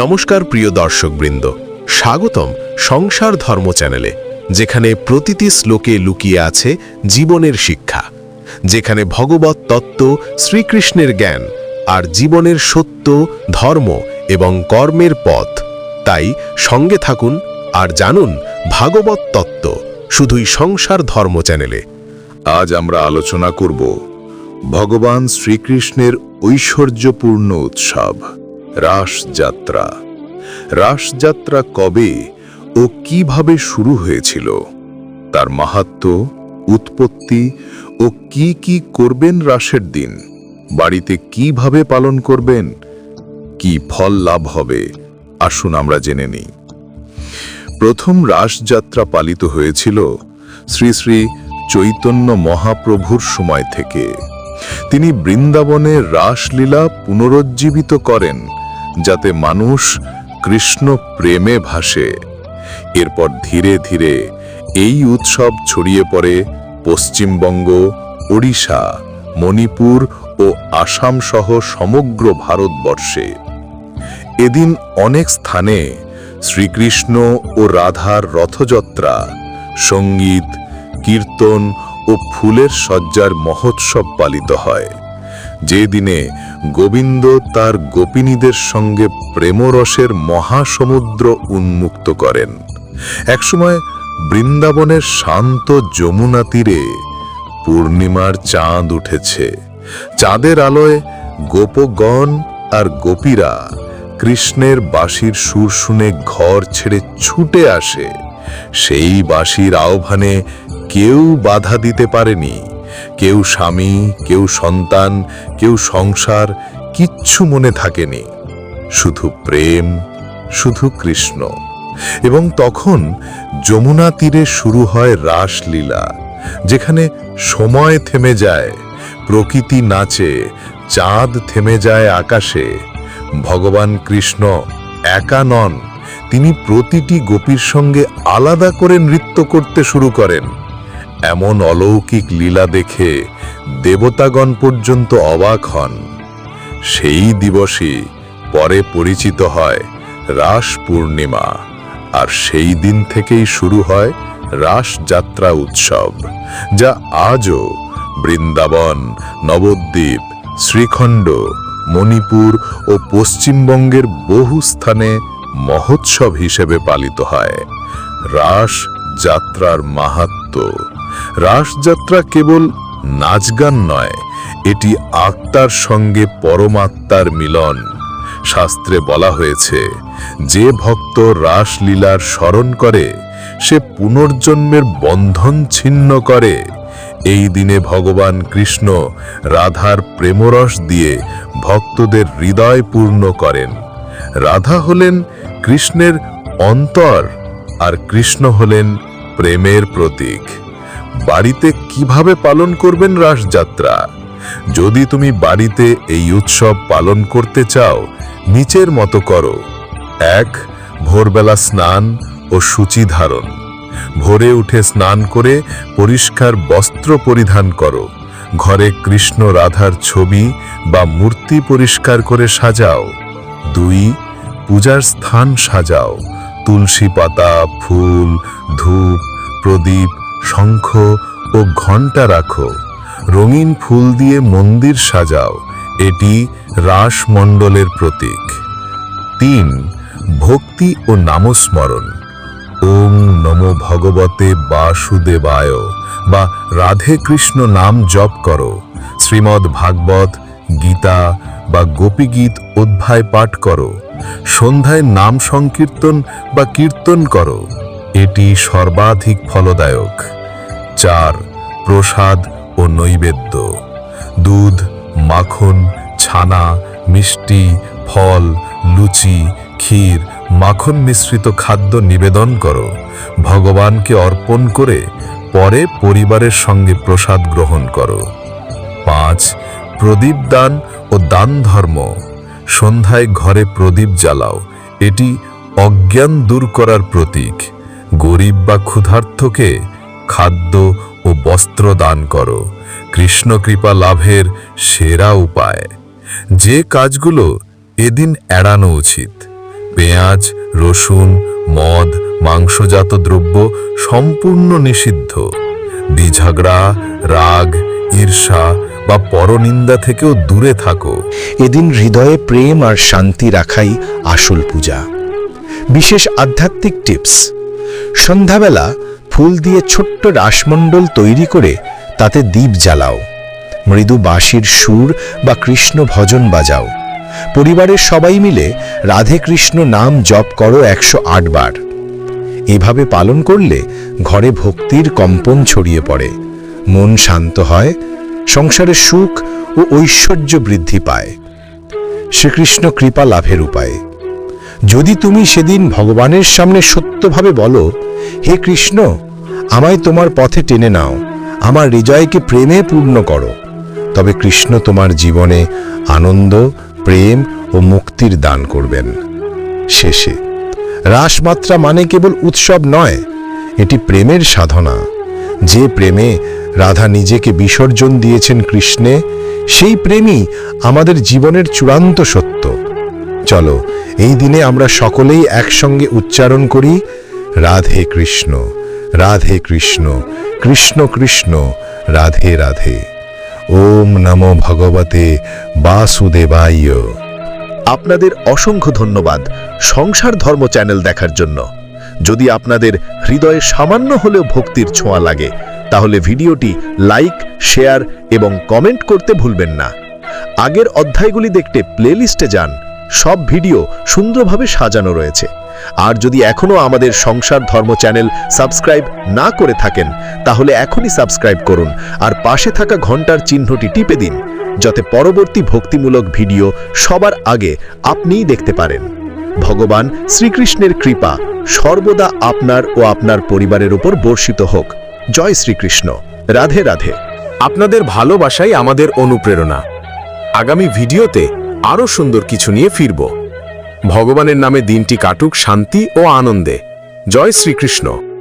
নমস্কার প্রিয় দর্শকবৃন্দ। স্বাগতম সংসার ধর্ম চ্যানেলে, যেখানে প্রতিটি শ্লোকে লুকিয়ে আছে জীবনের শিক্ষা, যেখানে ভগবত তত্ত্ব, শ্রীকৃষ্ণের জ্ঞান আর জীবনের সত্য, ধর্ম এবং কর্মের পথ। তাই সঙ্গে থাকুন আর জানুন ভাগবত তত্ত্ব, শুধুই সংসার ধর্ম চ্যানেলে। আজ আমরা আলোচনা করব ভগবান শ্রীকৃষ্ণের ঐশ্বর্যপূর্ণ উৎসব। রাসযাত্রা। রাসযাত্রা কবে ও কীভাবে শুরু হয়েছিল? তার মাহাত্ম্য উৎপত্তি ও কি কি করবেন রাসের দিন? বাড়িতে কীভাবে পালন করবেন? কি ফল লাভ হবে? আসুন আমরা জেনে নিই। প্রথম রাসযাত্রা পালিত হয়েছিল শ্রী শ্রী চৈতন্য মহাপ্রভুর সময় থেকে। তিনি বৃন্দাবনে রাসলীলা পুনরুজ্জীবিত করেন। যাতে মানুষ কৃষ্ণ প্রেমে ভাসে। এরপর ধীরে ধীরে এই উৎসব ছড়িয়ে পড়ে পশ্চিমবঙ্গ, ওড়িশা, মণিপুর ও আসাম সহ সমগ্র ভারতবর্ষে। এদিন অনেক স্থানে শ্রীকৃষ্ণ ও রাধার রথযাত্রা, সংগীত, কীর্তন ও ফুলের সজ্জার মহোৎসব পালিত হয়। যে দিনে গোবিন্দ তার গোপিনীদের সঙ্গে প্রেমরসের মহাসমুদ্র উন্মুক্ত করেন। একসময় বৃন্দাবনের শান্ত যমুনা তীরে পূর্ণিমার চাঁদ উঠেছে। চাঁদের আলোয় গোপগণ আর গোপীরা কৃষ্ণের বাঁশির সুর শুনে ঘর ছেড়ে ছুটে আসে। সেই বাঁশির আহ্বানে কেউ বাধা দিতে পারেনি। কেউ স্বামী, কেউ সন্তান, কেউ সংসার, কিচ্ছু মনে থাকেনি। শুধু প্রেম, শুধু কৃষ্ণ। এবং তখন যমুনা তীরে শুরু হয় রাসলীলা, যেখানে সময় থেমে যায়, প্রকৃতি নাচে, চাঁদ থেমে যায় আকাশে। ভগবান কৃষ্ণ একা নন, তিনি প্রতিটি গোপীর সঙ্গে আলাদা করে নৃত্য করতে শুরু করেন। এমন অলৌকিক লীলা দেখে দেবতাগণ পর্যন্ত অবাক হন। সেই দিবসই পরে পরিচিত হয় রাস পূর্ণিমা, আর সেই দিন থেকেই শুরু হয় রাস যাত্রা উৎসব, যা আজও বৃন্দাবন, নবদ্বীপ, শ্রীখণ্ড, মণিপুর ও পশ্চিমবঙ্গের বহু স্থানে মহোৎসব হিসেবে পালিত হয়। রাস যাত্রার মাহাত্ম্য রাসযাত্রা কেবল নাচগান নয়, এটি আত্মার সঙ্গে পরমাত্মার মিলন। শাস্ত্রে বলা হয়েছে, যে ভক্ত রাসলীলার স্মরণ করে, সে পুনর্জন্মের বন্ধন ছিন্ন করে। এই দিনে ভগবান কৃষ্ণ রাধার প্রেমরস দিয়ে ভক্তদের হৃদয় পূর্ণ করেন। রাধা হলেন কৃষ্ণের অন্তর। আর কৃষ্ণ হলেন প্রেমের প্রতীক। বাড়িতে কীভাবে পালন করবেন রাসযাত্রা? যদি তুমি বাড়িতে এই উৎসব পালন করতে চাও, নিচের মতো করো। এক, ভোরবেলা স্নান ও সূচি ধারণ। ভোরে উঠে স্নান করে পরিষ্কার বস্ত্র পরিধান করো। ঘরে কৃষ্ণ রাধার ছবি বা মূর্তি পরিষ্কার করে সাজাও। দুই, পূজার স্থান সাজাও। তুলসী পাতা, ফুল, ধূপ, প্রদীপ, শঙ্খ ও ঘণ্টা রাখো। রঙিন ফুল দিয়ে মন্দির সাজাও। এটি রাসমণ্ডলের প্রতীক। তিন, ভক্তি ও নামস্মরণ। ওম নমো ভগবতে বাসুদেবায় বা রাধে কৃষ্ণ নাম জপ করো। শ্রীমদ্ ভাগবত গীতা বা গোপীগীত অধ্যায় পাঠ করো। সন্ধ্যায় নাম সংকীর্তন বা কীর্তন করো। এটি সর্বাধিক ফলদায়ক। চার, প্রসাদ ও নৈবেদ্য। দুধ, মাখন, ছানা, মিষ্টি, ফল, লুচি, ক্ষীর, মাখন মিশ্রিত খাদ্য নিবেদন করো। ভগবানকে অর্পণ করে পরে পরিবারের সঙ্গে প্রসাদ গ্রহণ করো। পাঁচ, প্রদীপ দান ও দান ধর্ম। সন্ধ্যায় ঘরে প্রদীপ জ্বালাও। এটি অজ্ঞান দূর করার প্রতীক। গরিব বা ক্ষুধার্থকে খাদ্য ও বস্ত্র দান করো। কৃষ্ণ কৃপা লাভের সেরা উপায়। যে কাজগুলো এদিন এড়ানো উচিত। পেঁয়াজ, রসুন, মদ, মাংসজাত দ্রব্য সম্পূর্ণ নিষিদ্ধ। দ্বিঝগড়া রাগ, ঈর্ষা বা পরনিন্দা থেকেও দূরে থাকো। এদিন হৃদয়ে প্রেম আর শান্তি রাখাই আসল পূজা। বিশেষ আধ্যাত্মিক টিপস। সন্ধ্যাবেলা ফুল দিয়ে ছোট্ট রাসমণ্ডল তৈরি করে তাতে দীপ জ্বালাও। মৃদু বাঁশির সুর বা কৃষ্ণ ভজন বাজাও। পরিবারের সবাই মিলে রাধে কৃষ্ণ নাম জপ করো একশো আট বার। এভাবে পালন করলে ঘরে ভক্তির কম্পন ছড়িয়ে পড়ে। মন শান্ত হয় সংসারে সুখ ও ঐশ্বর্য বৃদ্ধি পায়। শ্রীকৃষ্ণ কৃপা লাভের উপায়। যদি তুমি সেদিন ভগবানের সামনে সত্যভাবে বলো, হে কৃষ্ণ, আমায় তোমার পথে টেনে নাও, আমার হৃদয়কে প্রেমে পূর্ণ করো। তবে কৃষ্ণ তোমার জীবনে আনন্দ, প্রেম ও মুক্তির দান করবেন। শেষে, রাসমাত্রা মানে কেবল উৎসব নয়, এটি প্রেমের সাধনা। যে প্রেমে রাধা নিজেকে বিসর্জন দিয়েছেন কৃষ্ণে, সেই প্রেমই আমাদের জীবনের চূড়ান্ত সত্য। চলো, এই দিনে আমরা সকলেই একসঙ্গে উচ্চারণ করি, রাধে কৃষ্ণ রাধে কৃষ্ণ কৃষ্ণ কৃষ্ণ, রাধে রাধে। ওম নমো ভগবতে বাসুদেবায়। আপনাদের অসংখ্য ধন্যবাদ সংসার ধর্ম চ্যানেল দেখার জন্য। যদি আপনাদের হৃদয়ে সামান্য হলেও ভক্তির ছোঁয়া লাগে, তাহলে ভিডিওটি লাইক, শেয়ার এবং কমেন্ট করতে ভুলবেন না। আগের অধ্যায়গুলি দেখতে প্লেলিস্টে যান, সব ভিডিও সুন্দরভাবে সাজানো রয়েছে। আর যদি এখনও আমাদের সংসার ধর্ম চ্যানেল সাবস্ক্রাইব না করে থাকেন, তাহলে এখনই সাবস্ক্রাইব করুন আর পাশে থাকা ঘণ্টার চিহ্নটি টিপে দিন, যাতে পরবর্তী ভক্তিমূলক ভিডিও সবার আগে আপনিই দেখতে পারেন। ভগবান শ্রীকৃষ্ণের কৃপা সর্বদা আপনার ও আপনার পরিবারের উপর বর্ষিত হোক। জয় শ্রীকৃষ্ণ। রাধে রাধে। আপনাদের ভালোবাসাই আমাদের অনুপ্রেরণা। আগামী ভিডিওতে আরও সুন্দর কিছু নিয়ে ফিরব। ভগবানের নামে দিনটি কাটুক শান্তি ও আনন্দে। জয় শ্রীকৃষ্ণ।